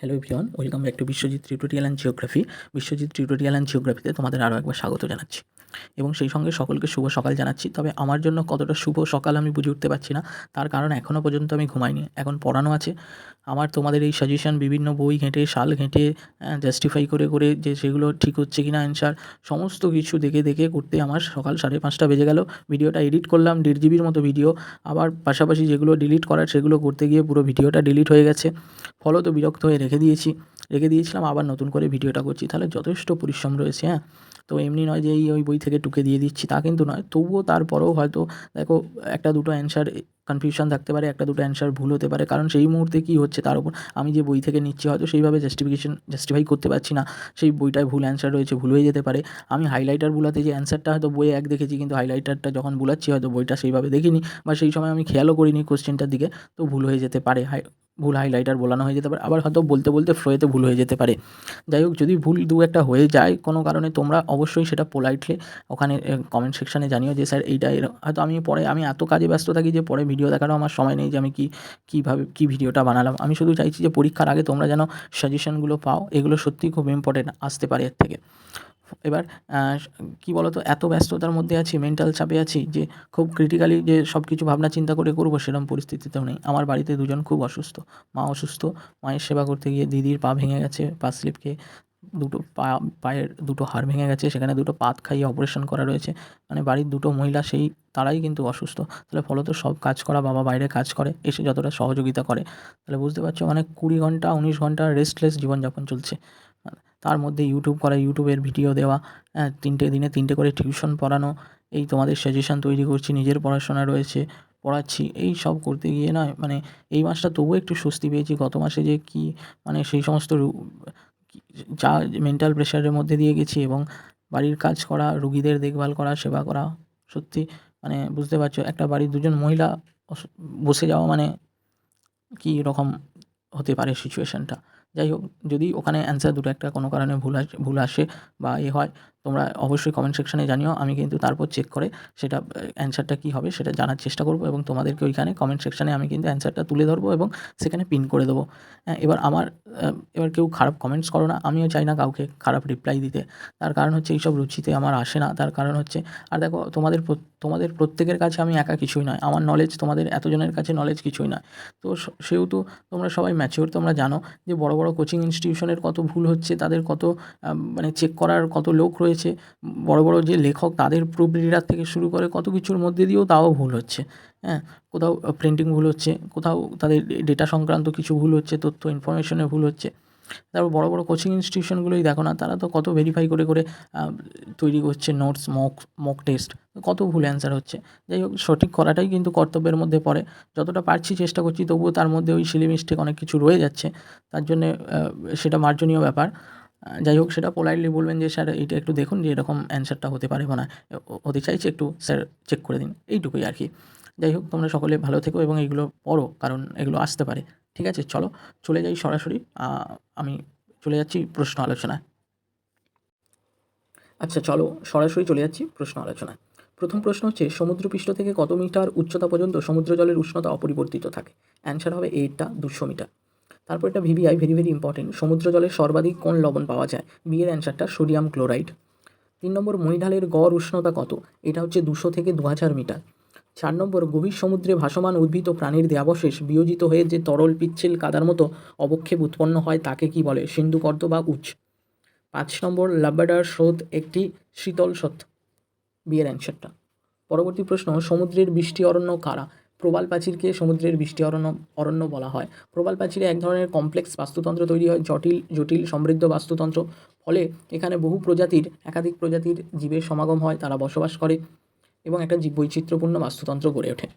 Hello everyone welcome back to Biswajit tutorial and geography Biswajit tutorial and জিওগ্রাফিতে তোমাদের আরও একবার স্বাগত জানাচ্ছি। এবং সেই সঙ্গে সকলকে শুভ সকাল জানাচ্ছি, তবে আমার জন্য কতটা শুভ সকাল আমি বুঝে উঠতে পারছি না। তার কারণ এখনও পর্যন্ত আমি ঘুমাইনি, এখন পড়ানো আছে। আমার তোমাদের এই সাজেশন বিভিন্ন বই ঘেঁটে, সাল ঘেঁটে জাস্টিফাই করে করে যে সেগুলো ঠিক হচ্ছে কি না অ্যান্সার সমস্ত কিছু দেখে দেখে করতে আমার সকাল সাড়ে পাঁচটা বেজে গেল। ভিডিওটা এডিট করলাম, দেড় জিবির মতো ভিডিও আবার পাশাপাশি যেগুলো ডিলিট করার, সেগুলো করতে গিয়ে পুরো ভিডিওটা ডিলিট হয়ে গেছে। ফলত বিরক্ত হয়ে রেখে দিয়েছি, রেখে দিয়েছিলাম, আবার নতুন করে ভিডিওটা করছি। তাহলে যথেষ্ট পরিশ্রম রয়েছে হ্যাঁ? তো এমনি নয় যে এই ওই বই থেকে টুকে দিয়ে দিচ্ছি, তা কিন্তু নয়। তবুও তারপরেও হয়তো, দেখো, একটা দুটো অ্যান্সার কনফিউশন থাকতে পারে, একটা দুটো অ্যান্সার ভুল হতে পারে। কারণ সেই মুহূর্তে কী হচ্ছে, তার উপর আমি যে বই থেকে নিচ্ছি, হয়তো সেইভাবে জাস্টিফিকেশন জাস্টিফাই করতে পারছি না। সেই বইটায় ভুল অ্যান্সার রয়েছে, ভুল হয়ে যেতে পারে। আমি হাইলাইটার বুলাতে যে অ্যান্সারটা হয়তো বইয়ে এক দেখেছি, কিন্তু হাইলাইটারটা যখন বুলাচ্ছি হয়তো বইটা সেইভাবে দেখিনি বা সেই সময় আমি খেয়ালও করিনি কোশ্চেনটার দিকে, তো ভুল হয়ে যেতে পারে। ভুল হাইলাইটার বোলানো হয়ে যেতে পারে। আবার হয়তো বলতে বলতে ফ্লোয়েতে ভুল হয়ে যেতে পারে। যাই হোক, যদি ভুল দু একটা হয়ে যায়, কোনো কারণে তোমরা অবশ্যই সেটা পোলাইটলি ওখানে কমেন্ট সেকশানে জানিও যে, স্যার, এইটা হয়তো আমি পরে, আমি এত কাজে ব্যস্ত থাকি যে, পরে ভিডিও দেখারও আমার সময় নেই যে, আমি কী, কীভাবে, কী ভিডিওটা বানালাম। আমি শুধু চাইছি যে, পরীক্ষার আগে তোমরা যেন সাজেশনগুলো পাও। এগুলো সত্যিই খুব ইম্পর্টেন্ট আসতে পারে এর থেকে। এবার কী বলো তো এত ব্যস্ততার মধ্যে আছি মেন্টাল চাপে আছি যে খুব ক্রিটিক্যালি যে সব কিছু ভাবনা চিন্তা করে করব সেরকম পরিস্থিতিতেও নেই। আমার বাড়িতে দুজন খুব অসুস্থ। মা অসুস্থ, মায়ের সেবা করতে গিয়ে দিদির পা ভেঙে গেছে, পা স্লিপ খেয়ে দুটো পা, পায়ের দুটো হাড় ভেঙে গেছে, সেখানে দুটো পাত খাইয়ে অপারেশন করা রয়েছে। মানে বাড়ির দুটো মহিলা, সেই তারাই কিন্তু অসুস্থ। তাহলে ফলত সব কাজ করা, বাবা বাইরে কাজ করে, এসে যতটা সহযোগিতা করে। তাহলে বুঝতে পারছ মানে কুড়ি ঘণ্টা, উনিশ ঘণ্টা রেস্টলেস জীবনযাপন চলছে। তার মধ্যে ইউটিউব করা ইউটিউবের ভিডিও দেওয়া হ্যাঁ তিনটে দিনে তিনটে করে টিউশন পড়ানো, এই তোমাদের সাজেশান তৈরি করছি, নিজের পড়াশোনা রয়েছে, পড়াচ্ছি, এই সব করতে গিয়ে না মানে এই মাসটা তবুও একটু স্বস্তি পেয়েছি, গত মাসে যে কী মানে সেই সমস্ত যা মেন্টাল প্রেশারের মধ্যে দিয়ে গেছি এবং বাড়ির কাজ করা, রুগীদের দেখভাল করা, সেবা করা, সত্যি মানে বুঝতে পারছ, একটা বাড়ির দুজন মহিলা বসে যাওয়া মানে কী রকম হতে পারে সিচুয়েশানটা যাই হোক, যদি ওখানে অ্যান্সার দুটো একটা কোনো কারণে ভুল আসে ভুল আসে বা এ হয় তোমরা অবশ্যই কমেন্ট সেকশানে জানিও, আমি কিন্তু তারপর চেক করে সেটা অ্যান্সারটা কী হবে সেটা জানার চেষ্টা করব এবং তোমাদেরকে ওইখানে কমেন্ট সেকশানে আমি কিন্তু অ্যান্সারটা তুলে ধরবো এবং সেখানে পিন করে দেবো। হ্যাঁ এবার আমার এবার কেউ খারাপ কমেন্টস করো না, আমিও চাই না কাউকে খারাপ রিপ্লাই দিতে। তার কারণ হচ্ছে এইসব রুচিতে আমার আসে না, তার কারণ হচ্ছে, আর দেখো তোমাদের তোমাদের প্রত্যেকের কাছে আমি একা কিছুই নয়, আমার নলেজ তোমাদের এতজনের কাছে নলেজ কিছুই নয়। তো সেহেতু তোমরা সবাই ম্যাচিওর তোমরা জানো যে বড় বড় কোচিং ইনস্টিটিউশনের কত ভুল হচ্ছে, তাদের কত মানে চেক করার কত লোক রয়েছে বড় বড় যে লেখক তাদের প্রুফ রিডার থেকে শুরু করে কত কিছুর মধ্যে দিয়েও তাও ভুল হচ্ছে। হ্যাঁ কোথাও প্রিন্টিং ভুল হচ্ছে, কোথাও তাদের ডেটা সংক্রান্ত কিছু ভুল হচ্ছে, তথ্য ইনফরমেশনে ভুল হচ্ছে। তারপর বড় বড় কোচিং ইনস্টিটিউশনগুলোই দেখো না, তারা তো কত ভেরিফাই করে করে তৈরি করছে নোটস মক মক টেস্ট কত ভুল অ্যান্সার হচ্ছে। যাই হোক, সঠিক করাটাই কিন্তু কর্তব্যের মধ্যে পড়ে। যতটা পারছি চেষ্টা করছি, তবুও তার মধ্যে ওই সিলি মিস্টেক অনেক কিছু রয়ে যাচ্ছে। তার জন্যে সেটা মার্জনীয় ব্যাপার। যাই হোক, সেটা পোলাইটলি বলবেন যে, স্যার, এইটা একটু দেখুন যে, এরকম অ্যান্সারটা হতে পারে না হতে চাইছে একটু, স্যার চেক করে দিন। এইটুকুই আর কি। যাই হোক, তোমরা সকলে ভালো থেকো এবং এইগুলো পড়ো, কারণ এগুলো আসতে পারে। ঠিক আছে, চলো, চলে যাই সরাসরি। আমি চলে যাচ্ছি প্রশ্ন আলোচনায়। আচ্ছা চলো, সরাসরি চলে যাচ্ছি প্রশ্ন আলোচনায়। প্রথম প্রশ্ন হচ্ছে, সমুদ্রপৃষ্ঠ থেকে কত মিটার উচ্চতা পর্যন্ত সমুদ্র জলের উষ্ণতা অপরিবর্তিত থাকে? অ্যান্সার হবে এইটটা দুশো মিটার। তারপর এটা ভিভিআই ভেরি ভেরি ইম্পর্টেন্ট সমুদ্র জলে সর্বাধিক কোন লবণ পাওয়া যায়। বিয়ের অ্যান্সারটা সোডিয়াম ক্লোরাইড তিন নম্বর মণিঢালের গড় উষ্ণতা কত? এটা হচ্ছে দুশো থেকে দু হাজার মিটার। চার নম্বর, গভীর সমুদ্রে ভাসমান উদ্ভিদ ও প্রাণীর দেহাবশেষ বিয়োজিত হয়ে যে তরল পিচ্ছিল কাদার মতো অবক্ষেপ উৎপন্ন হয় তাকে কি বলে? সিন্ধুকর্দ বা উচ্চ। পাঁচ নম্বর লাব্বাডার স্রোত একটি শীতল সত্য বিয়ের অ্যান্সারটা পরবর্তী প্রশ্ন, সমুদ্রের বৃষ্টি অরণ্য কারা? প্রবাল প্রাচীরকে সমুদ্রের বৃষ্টি অরণ্য অরণ্য বলা হয়। প্রবাল প্রাচীরে এক ধরনের কমপ্লেক্স বাস্তুতন্ত্র তৈরি হয়, জটিল জটিল সমৃদ্ধ বাস্তুতন্ত্র। ফলে এখানে বহু প্রজাতির, একাধিক প্রজাতির জীবের সমাগম হয়, তারা বসবাস করে এবং একটা জীব বৈচিত্র্যপূর্ণ বাস্তুতন্ত্র গড়ে ওঠে।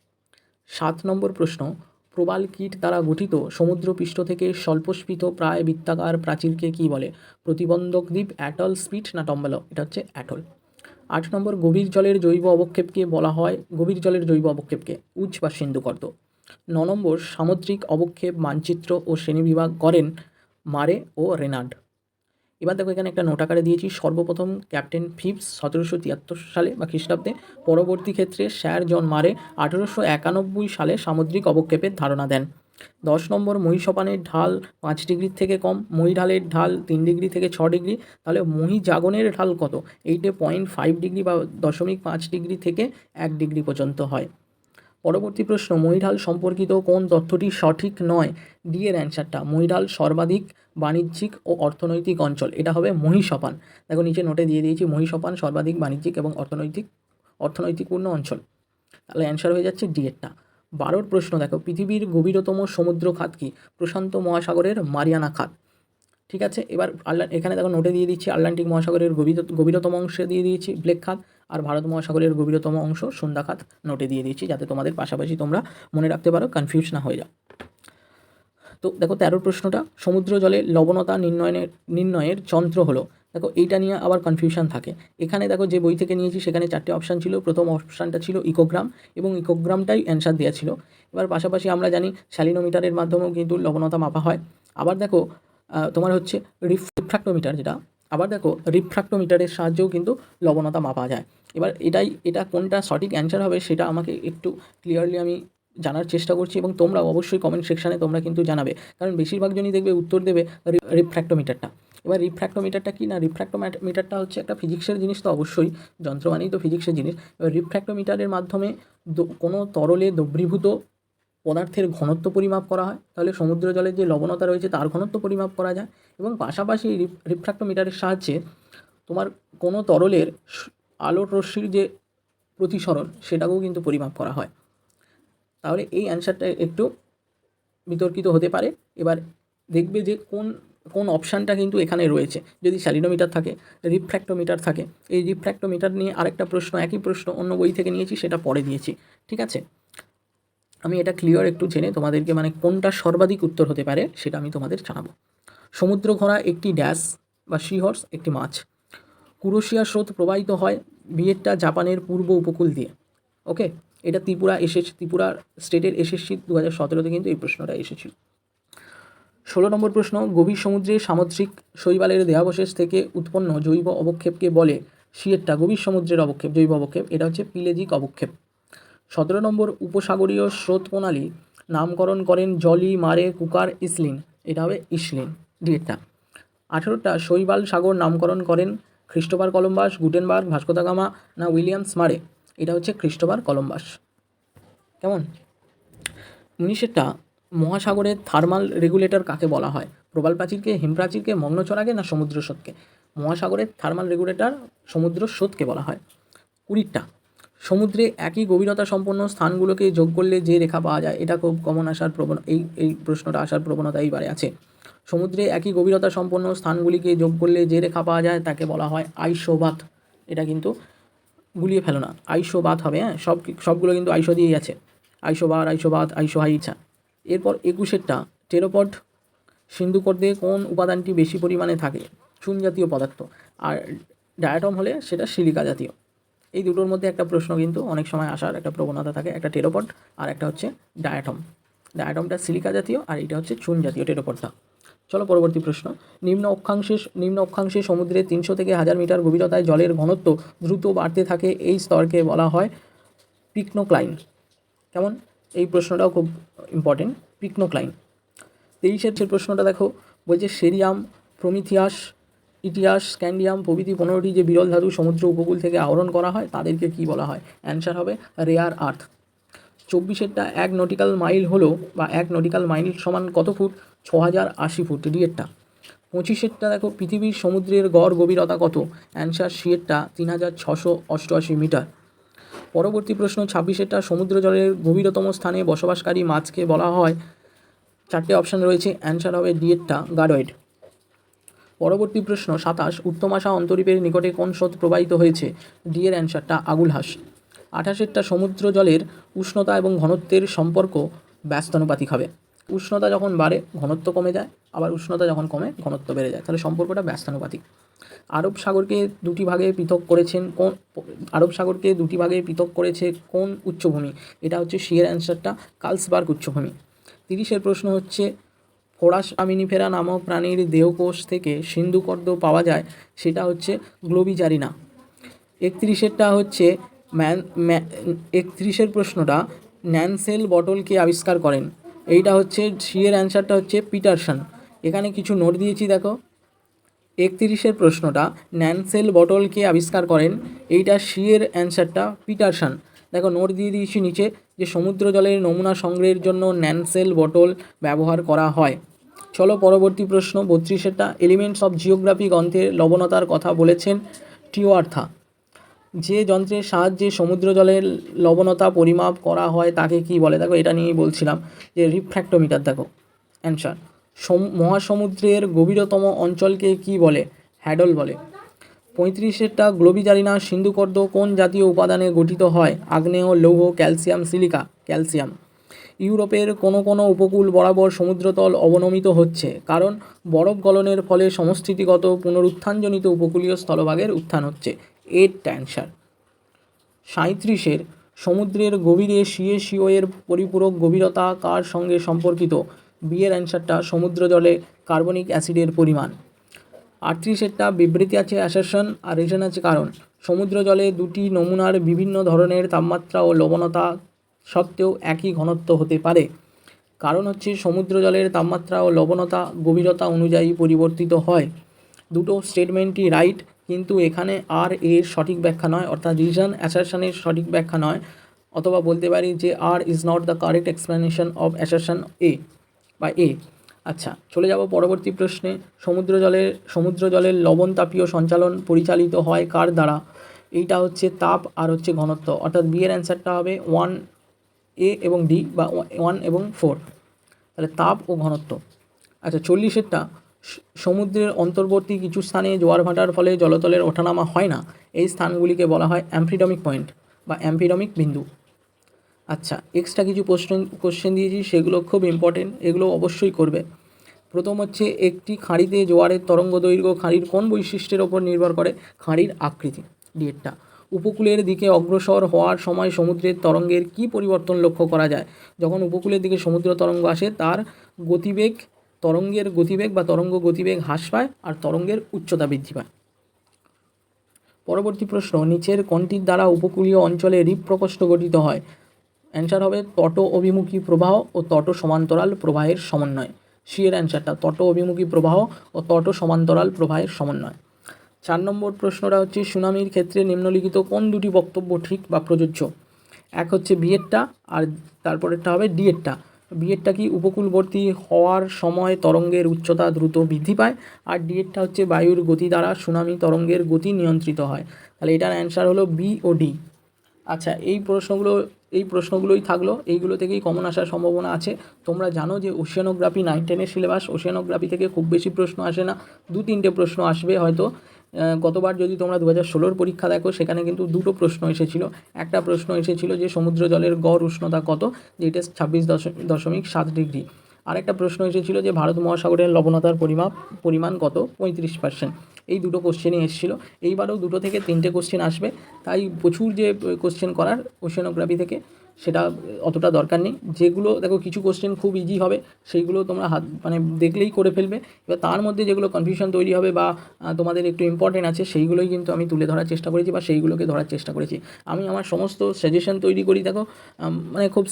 সাত নম্বর প্রশ্ন, প্রবাল কীট দ্বারা গঠিত সমুদ্রপৃষ্ঠ থেকে স্বল্পস্ফীত প্রায় বৃত্তাকার প্রাচীরকে কী বলে? প্রতিবন্ধক দ্বীপ অ্যাটল স্পিট না টম্বল এটা হচ্ছে অ্যাটল। আট নম্বর, গভীর জলের জৈব অবক্ষেপকে বলা হয় গভীর জলের জৈব অবক্ষেপকে, উচ্চ বা সিন্ধুকর্দ ন নম্বর, সামুদ্রিক অবক্ষেপ, মানচিত্র ও শ্রেণীবিভাগ করেন মারে ও রেনাল্ড এবার দেখো এখানে একটা নোট আকারে দিয়েছি। সর্বপ্রথম ক্যাপ্টেন ফিপস সতেরোশো তিয়াত্তর সালে বা খ্রিস্টাব্দে পরবর্তী ক্ষেত্রে স্যার জন মারে আঠেরোশো একানব্বই সালে সামুদ্রিক অবক্ষেপের ধারণা দেন। দশ নম্বর মহিষপানের ঢাল পাঁচ ডিগ্রির থেকে কম মহিঢালের ঢাল তিন ডিগ্রি থেকে ছ ডিগ্রি, তাহলে মহি মহিজাগনের ঢাল কত? এইটে পয়েন্ট ফাইভ ডিগ্রি বা দশমিক পাঁচ ডিগ্রি থেকে এক ডিগ্রি পর্যন্ত হয়। পরবর্তী প্রশ্ন মহিঢাল সম্পর্কিত কোন তথ্যটি সঠিক নয়? ডি এর অ্যান্সারটা মহিঢাল সর্বাধিক বাণিজ্যিক ও অর্থনৈতিক অঞ্চল, এটা হবে মহিষপান। দেখো নিচে নোটে দিয়ে দিয়েছি, মহিষপান সর্বাধিক বাণিজ্যিক এবং অর্থনৈতিক, অর্থনৈতিকপূর্ণ অঞ্চল। তাহলে অ্যান্সার হয়ে যাচ্ছে ডি এরটা। বারোর প্রশ্ন, দেখো, পৃথিবীর গভীরতম সমুদ্র খাত কি? প্রশান্ত মহাসাগরের মারিয়ানা খাত। ঠিক আছে, এবার আল্লা এখানে দেখো নোটে দিয়ে দিচ্ছি, আটলান্টিক মহাসাগরের গভীর গভীরতম অংশে দিয়ে দিয়েছি ব্লেক খাত, আর ভারত মহাসাগরের গভীরতম অংশ সন্ধ্যা খাত নোটে দিয়ে দিয়েছি, যাতে তোমাদের পাশাপাশি তোমরা মনে রাখতে পারো কনফিউজ না হয়ে যাও। তো দেখো তেরোর প্রশ্নটা, সমুদ্র জলে লবণতা নির্ণয়ের নির্ণয়ের যন্ত্র হলো দেখো, এইটা নিয়ে আবার কনফিউশন থাকে। এখানে দেখো, যে বই থেকে নিয়েছি, সেখানে চারটে অপশান ছিল। প্রথম অপশানটা ছিল ইকোগ্রাম এবং ইকোগ্রামটাই অ্যান্সার দেওয়া ছিল। এবার পাশাপাশি আমরা জানি স্যালিনোমিটারের মাধ্যমেও কিন্তু লবণতা মাপা হয়। আবার দেখো তোমার হচ্ছে রিফ্র্যাক্টোমিটার যেটা, আবার দেখো রিফ্র্যাক্টোমিটারের সাহায্যেও কিন্তু লবণতা মাপা যায়। এবার এটাই, এটা কোনটা সঠিক অ্যান্সার হবে, সেটা আমাকে একটু ক্লিয়ারলি আমি জানার চেষ্টা করছি, এবং তোমরা অবশ্যই কমেন্ট সেকশানে তোমরা কিন্তু জানাবে। কারণ বেশিরভাগ জনই দেখবে উত্তর দেবে রিফ্র্যাক্টোমিটারটা এবার রিফ্র্যাক্টোমিটারটা কি? না রিফ্র্যাক্টোমিটারটা হচ্ছে একটা ফিজিক্সের জিনিস তো অবশ্যই যন্ত্র মানেই তো ফিজিক্সের জিনিস। এবার রিফ্র্যাক্টোমিটারের মাধ্যমে কোনো তরলে দ্রবীভূত পদার্থের ঘনত্ব পরিমাপ করা হয়। তাহলে সমুদ্র জলের যে লবণতা রয়েছে, তার ঘনত্ব পরিমাপ করা যায়। এবং পাশাপাশি রিফ- রিফ্র্যাক্টোমিটারের সাহায্যে তোমার কোনো তরলের আলোর রশ্মির যে প্রতিসরণ, সেটাকেও কিন্তু পরিমাপ করা হয়। তাহলে এই অ্যান্সারটা একটু বিতর্কিত হতে পারে। এবার দেখবে যে কোন কোন অপশানটা কিন্তু এখানে রয়েছে। যদি স্যালিনোমিটার থাকে, রিফ্র্যাক্টোমিটার থাকে, এই রিফ্র্যাক্টোমিটার নিয়ে আরেকটা প্রশ্ন, একই প্রশ্ন অন্য বই থেকে নিয়েছি, সেটা পরে দিয়েছি। ঠিক আছে? আমি এটা ক্লিয়ার একটু জেনে তোমাদেরকে মানে কোনটা সর্বাধিক উত্তর হতে পারে, সেটা আমি তোমাদের জানাব। সমুদ্র ঘোড়া একটি ড্যাশ বা সিহর্স একটি মাছ। কুরোশিয়া স্রোত প্রবাহিত হয় বিয়েরটা জাপানের পূর্ব উপকূল দিয়ে। ওকে এটা ত্রিপুরা এসেছে, ত্রিপুরা স্টেটের এসএসসি দু হাজার সতেরোতে কিন্তু এই প্রশ্নটা এসেছিল। ষোলো নম্বর প্রশ্ন, গভীর সমুদ্রে সামুদ্রিক শৈবালের দেহাবশেষ থেকে উৎপন্ন জৈব অবক্ষেপকে বলে সিয়েরটা গভীর সমুদ্রের অবক্ষেপ, জৈব অবক্ষেপ, এটা হচ্ছে পিলেজিক অবক্ষেপ। সতেরো নম্বর উপসাগরীয় স্রোত প্রণালী, নামকরণ করেন জলি, মারে, কুকার, ইসলিন, এটা হবে ইসলিন ডিএটটা আঠেরোটা, শৈবাল সাগর নামকরণ করেন Christopher Columbus, Gutenberg, Vasco da Gama না উইলিয়ামস মারে, এটা হচ্ছে খ্রিস্টোফার কলম্বাস। কেমন? উনিশেরটা মহাসাগরের থার্মাল রেগুলেটর কাকে বলা হয়? প্রবাল প্রাচীরকে হিমপ্রাচীরকে মগ্নচড়াকে না সমুদ্র স্রোতকে? মহাসাগরের থার্মাল রেগুলেটর সমুদ্র স্রোতকে বলা হয়। কুড়িটা। সমুদ্রে একই গভীরতা সম্পন্ন স্থানগুলোকে যোগ করলে যে রেখা পাওয়া যায়, এটা খুব কমন আসার প্রবণ এই এই প্রশ্নটা আসার প্রবণতা এইবারে আছে। সমুদ্রে একই গভীরতা সম্পন্ন স্থানগুলিকে যোগ করলে যে রেখা পাওয়া যায়, তাকে বলা হয় আইসোবাত। এটা কিন্তু গুলিয়ে ফেলো না। আইসো বাত হবে হ্যাঁ? সব সবগুলো কিন্তু আইসো দিয়েই আছে। আইসো বার আইসো বাত আইসো হাই ইচ্ছা। এরপর একুশেরটা, টেরোপড সিন্ধুকর্দে কোন উপাদানটি বেশি পরিমাণে থাকে? চুন জাতীয় পদার্থ। আর ডায়াটম হলে সেটা সিলিকা জাতীয়। এই দুটোর মধ্যে একটা প্রশ্ন কিন্তু অনেক সময় আসার একটা প্রবণতা থাকে, একটা টেরোপড আর একটা হচ্ছে ডায়াটম। ডায়াটমটা সিলিকা জাতীয় আর এটা হচ্ছে চুন জাতীয় টেরোপডটা। চলো পরবর্তী প্রশ্ন। নিম্ন অক্ষাংশে নিম্ন অক্ষাংশে সমুদ্রে তিনশো থেকে হাজার মিটার গভীরতায় জলের ঘনত্ব দ্রুত বাড়তে থাকে, এই স্তরকে বলা হয় পিকনোক্লাইন। কেমন? এই প্রশ্নটাও খুব ইম্পর্টেন্ট পিকনোক্লাইন। তেইশের যে প্রশ্নটা দেখো, বলছে সেরিয়াম, প্রমিথিয়াস, ইটিয়াস, স্ক্যান্ডিয়াম প্রভৃতি পনেরোটি যে বিরল ধাতু সমুদ্র উপকূল থেকে আহরণ করা হয়, তাদেরকে কি বলা হয়? অ্যান্সার হবে রেয়ার আর্থ চব্বিশেরটা এক নটিক্যাল মাইল হলো বা এক নটিক্যাল মাইল সমান কত ফুট? ছ হাজার আশি ফুট ডিএরটা পঁচিশেরটা দেখো, পৃথিবীর সমুদ্রের গড় গভীরতা কত? অ্যান্সার সিয়েরটা তিন হাজার ছশো অষ্টআশি মিটার। পরবর্তী প্রশ্ন, ছাব্বিশেরটা সমুদ্র জলের গভীরতম স্থানে বসবাসকারী মাছকে বলা হয়। চারটে অপশান রয়েছে অ্যান্সার হবে ডিএটটা গাডয়েড পরবর্তী প্রশ্ন, সাতাশ উত্তমাশা অন্তরীপের নিকটে কোন স্রোত প্রবাহিত হয়েছে? ডি এর অ্যান্সারটা আগুলহাস আঠাশেরটা সমুদ্র জলের উষ্ণতা এবং ঘনত্বের সম্পর্ক ব্যস্তানুপাতিক হবে। উষ্ণতা যখন বাড়ে, ঘনত্ব কমে যায়, আবার উষ্ণতা যখন কমে, ঘনত্ব বেড়ে যায়। তাহলে সম্পর্কটা ব্যস্তানুপাতিক। আরব সাগরকে দুটি ভাগে পৃথক করেছেন কোন, আরব সাগরকে দুটি ভাগে পৃথক করেছে কোন উচ্চভূমি? এটা হচ্ছে সিয়ের অ্যান্সারটা, কালসবার্গ উচ্চভূমি। তিরিশের প্রশ্ন হচ্ছে, ফোরাস আমিনিফেরা নামক প্রাণীর দেহকোষ থেকে সিন্ধুকর্দ পাওয়া যায়, সেটা হচ্ছে গ্লোবিজারিনা। একত্রিশেরটা হচ্ছে, ম্যান একত্রিশের প্রশ্নটা, ন্যানসেল বটলকে আবিষ্কার করেন। এইটা হচ্ছে সি এর অ্যান্সারটা হচ্ছে পিটারসন। এখানে কিছু নোট দিয়েছি, দেখো। একত্রিশের প্রশ্নটা, ন্যানসেল বটলকে আবিষ্কার করেন, এইটা সি এর অ্যান্সারটা পিটারসন। দেখো, নোট দিয়ে দিয়েছি নিচে যে সমুদ্র জলের নমুনা সংগ্রহের জন্য ন্যানসেল বটল ব্যবহার করা হয়। চলো, পরবর্তী প্রশ্ন, বত্রিশেরটা। এলিমেন্টস অফ জিওগ্রাফি গ্রন্থের লবণতার কথা বলেছেন টিওয়ার্থা। যে যন্ত্রের সাহায্যে সমুদ্র জলের লবণতা পরিমাপ করা হয় তাকে কি বলে? দেখো, এটা নিয়েই বলছিলাম যে রিফ্র্যাক্টোমিটার দেখো অ্যান্সার মহাসমুদ্রের গভীরতম অঞ্চলকে কি বলে? হ্যাডল বলে। পঁয়ত্রিশেরটা গ্লোবিজারিনা সিন্ধুকর্দ কোন জাতীয় উপাদানে গঠিত হয়? আগ্নেয়, লৌহ, ক্যালসিয়াম, সিলিকা, ক্যালসিয়াম। ইউরোপের কোনো কোনো উপকূল বরাবর সমুদ্রতল অবনমিত হচ্ছে, কারণ বরফ গলনের ফলে সমস্থিতিগত পুনরুত্থানজনিত উপকূলীয় স্থলভাগের উত্থান হচ্ছে। এর অ্যান্সার সাঁত্রিশের সমুদ্রের গভীরে সিও এর পরিপূরক গভীরতা কার সঙ্গে সম্পর্কিত? বিয়ের অ্যান্সারটা সমুদ্র জলে কার্বনিক অ্যাসিডের পরিমাণ। আটত্রিশেরটা বিবৃতি আছে অ্যাসেশন আর রিজন আছে কারণ। সমুদ্র জলে দুটি নমুনার বিভিন্ন ধরনের তাপমাত্রা ও লবণতা সত্ত্বেও একই ঘনত্ব হতে পারে। কারণ হচ্ছে সমুদ্র জলের তাপমাত্রা ও লবণতা গভীরতা অনুযায়ী পরিবর্তিত হয়। দুটো স্টেটমেন্টই রাইট কিন্তু এখানে আর এর সঠিক ব্যাখ্যা নয়, অর্থাৎ রিজন অ্যাসারশনের সঠিক ব্যাখ্যা নয়, অথবা বলতে পারি যে R is not the correct explanation of assertion A বা এ আচ্ছা চলে যাব পরবর্তী প্রশ্নে। সমুদ্র জলের সমুদ্র জলের লবণ তাপীয় সঞ্চালন পরিচালিত হয় কার দ্বারা? এইটা হচ্ছে তাপ আর হচ্ছে ঘনত্ব। অর্থাৎ বি এর অ্যান্সারটা হবে ওয়ান এ এবং ডি বা ওয়ান এবং ফোর তাহলে তাপ ও ঘনত্ব। আচ্ছা চল্লিশেরটা। সমুদ্রের অন্তর্বর্তী কিছু স্থানে জোয়ার ভাটার ফলে জলতলের ওঠানামা হয় না। এই স্থানগুলিকে বলা হয় অ্যাম্ফিডমিক পয়েন্ট বা অ্যাম্ফিডমিক বিন্দু। আচ্ছা এক্সট্রা কিছু প্রশ্ন কোশ্চেন দিয়েছি, সেগুলো খুব ইম্পর্টেন্ট এগুলো অবশ্যই করবে। প্রথম হচ্ছে, একটি খাঁড়িতে জোয়ারের তরঙ্গ দৈর্ঘ্য খাঁড়ির কোন বৈশিষ্ট্যের ওপর নির্ভর করে? খাঁড়ির আকৃতি ডিএটটা উপকূলের দিকে অগ্রসর হওয়ার সময় সমুদ্রের তরঙ্গের কী পরিবর্তন লক্ষ্য করা যায়? যখন উপকূলের দিকে সমুদ্র তরঙ্গ আসে, তার গতিবেগ তরঙ্গের গতিবেগ বা তরঙ্গ গতিবেগ হ্রাস পায় আর তরঙ্গের উচ্চতা বৃদ্ধি পায়। পরবর্তী প্রশ্ন, নিচের কোনটির দ্বারা উপকূলীয় অঞ্চলে রিপ প্রকোষ্ঠ গঠিত হয়। অ্যান্সার হবে তট অভিমুখী প্রবাহ ও তট সমান্তরাল প্রবাহের সমন্বয়। সি এর অ্যান্সারটা তট অভিমুখী প্রবাহ ও তট সমান্তরাল প্রবাহের সমন্বয়। চার নম্বর প্রশ্নটা হচ্ছে, সুনামির ক্ষেত্রে নিম্নলিখিত কোন দুটি বক্তব্য ঠিক বা প্রযোজ্য? এক হচ্ছে বিয়েরটা আর তারপরেরটা হবে ডিএরটা বিয়েরটা কি উপকূলবর্তী হওয়ার সময় তরঙ্গের উচ্চতা দ্রুত বৃদ্ধি পায়? আর ডিএরটা হচ্ছে বায়ুর গতি দ্বারা সুনামি তরঙ্গের গতি নিয়ন্ত্রিত হয়। তাহলে এটার অ্যান্সার হলো বি ও ডি আচ্ছা এই প্রশ্নগুলো, এই প্রশ্নগুলোই থাকল। এইগুলো থেকেই কমন আসার সম্ভাবনা আছে। তোমরা জানো যে ওশিয়ানোগ্রাফি নাইন টেনের সিলেবাস ওশিয়ানোগ্রাফি থেকে খুব বেশি প্রশ্ন আসে না। দু তিনটে প্রশ্ন আসবে হয়তো। গতবার যদি তোমরা দু হাজার ষোলোর পরীক্ষা দেখো, সেখানে কিন্তু দুটো প্রশ্ন এসেছিল। একটা প্রশ্ন এসেছিল যে সমুদ্র জলের গড় উষ্ণতা কত? যেটা ছাব্বিশ দশমিক সাত ডিগ্রি। আরেকটা প্রশ্ন এসেছিল যে ভারত মহাসাগরের লবণতার পরিমাপ, পরিমাণ কত? পঁয়ত্রিশ পার্সেন্ট এই দুটো কোশ্চেনই এসেছিল। এইবারও দুটো থেকে তিনটে কোশ্চেন আসবে। তাই প্রচুর যে কোশ্চেন করার ওশিয়ানোগ্রাফি থেকে সেটা অতটা দরকার নেই। যেগুলো, দেখো কিছু কোশ্চেন খুব ইজি হবে, সেইগুলো তোমরা হাত মানে দেখলেই করে ফেলবে। এবার তার মধ্যে যেগুলো কনফিউশন তৈরি হবে বা তোমাদের একটু ইম্পর্টেন্ট আছে, সেইগুলোই কিন্তু আমি তুলে ধরার চেষ্টা করেছি বা সেইগুলোকে ধরার চেষ্টা করেছি। আমি আমার সমস্ত সাজেশন তৈরি করি, দেখো মানে খুব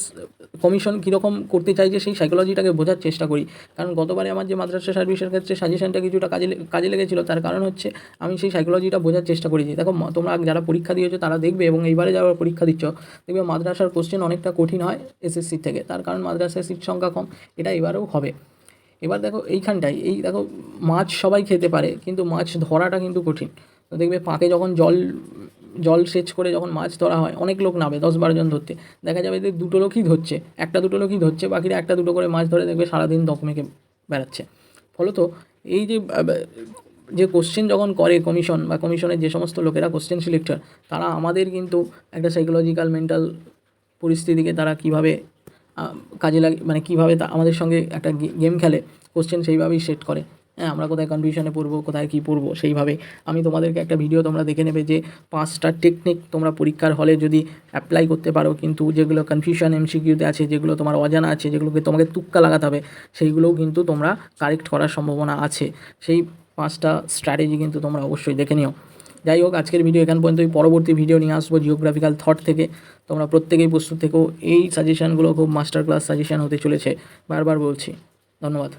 কমিশন কীরকম করতে চাইছে সেই সাইকোলজিটাকে বোঝার চেষ্টা করি। কারণ গতবারে আমার যে মাদ্রাসা সার্ভিসের ক্ষেত্রে সাজেশনটা কিছুটা কাজে কাজে লেগেছিলো, তার কারণ হচ্ছে আমি সেই সাইকোলজিটা বোঝার চেষ্টা করেছি। দেখো তোমরা যারা পরীক্ষা দিয়েছ তারা দেখবে এবং এইবারে যারা পরীক্ষা দিচ্ছ, দেখবে মাদ্রাসার কোশ্চেন অনেকটা কঠিন হয় এসএসসি থেকে। তার কারণ মাদ্রাসার সিট সংখ্যা কম। এটা এবারেও হবে। এবার দেখো এইখানটায়, এই দেখো মাছ সবাই খেতে পারে, কিন্তু মাছ ধরাটা কিন্তু কঠিন। তো দেখবে পাকে যখন জল জল সেচ করে যখন মাছ ধরা হয়, অনেক লোক নামে, দশ বারো জন ধরতে। দেখা যাবে যে দুটো লোকই ধরছে, একটা দুটো লোকই ধরছে, বাকিরা একটা দুটো করে মাছ ধরে দেখবে সারাদিন দকমেকে বেড়াচ্ছে। ফলত এই যে যে কোশ্চেন যখন করে কমিশন বা কমিশনের যে সমস্ত লোকেরা কোশ্চেন সিলেক্টর তারা আমাদের কিন্তু একটা সাইকোলজিক্যাল মেন্টাল পরিস্থিতিকে তারা কীভাবে কাজে লাগে মানে কীভাবে তা, আমাদের সঙ্গে একটা গেম খেলে কোশ্চেন সেইভাবেই সেট করে। হ্যাঁ আমরা কোথায় কনফিউশনে পড়ব, কোথায় কী পড়ব, সেইভাবে। আমি তোমাদেরকে একটা ভিডিও তোমরা দেখে নেবে যে পাঁচটা টেকনিক তোমরা পরীক্ষার হলে যদি অ্যাপ্লাই করতে পারো, কিন্তু যেগুলো কনফিউশন এমসিকিউতে আছে, যেগুলো তোমার অজানা আছে, যেগুলোকে তোমাকে তুক্কা লাগাতে হবে, সেইগুলোও কিন্তু তোমরা কারেক্ট করার সম্ভাবনা আছে। সেই পাঁচটা স্ট্র্যাটেজি কিন্তু তোমরা অবশ্যই দেখে নিও। যাই হোক, আজকের ভিডিও এখান পর্যন্ত পরবর্তী ভিডিও নিয়ে আসব জিওগ্রাফিক্যাল থট থেকে। তোমরা প্রত্যেকেই প্রস্তুত থেকেও এই সাজেশানগুলো খুব মাস্টার ক্লাস সাজেশান হতে চলেছে। বারবার বলছি। ধন্যবাদ।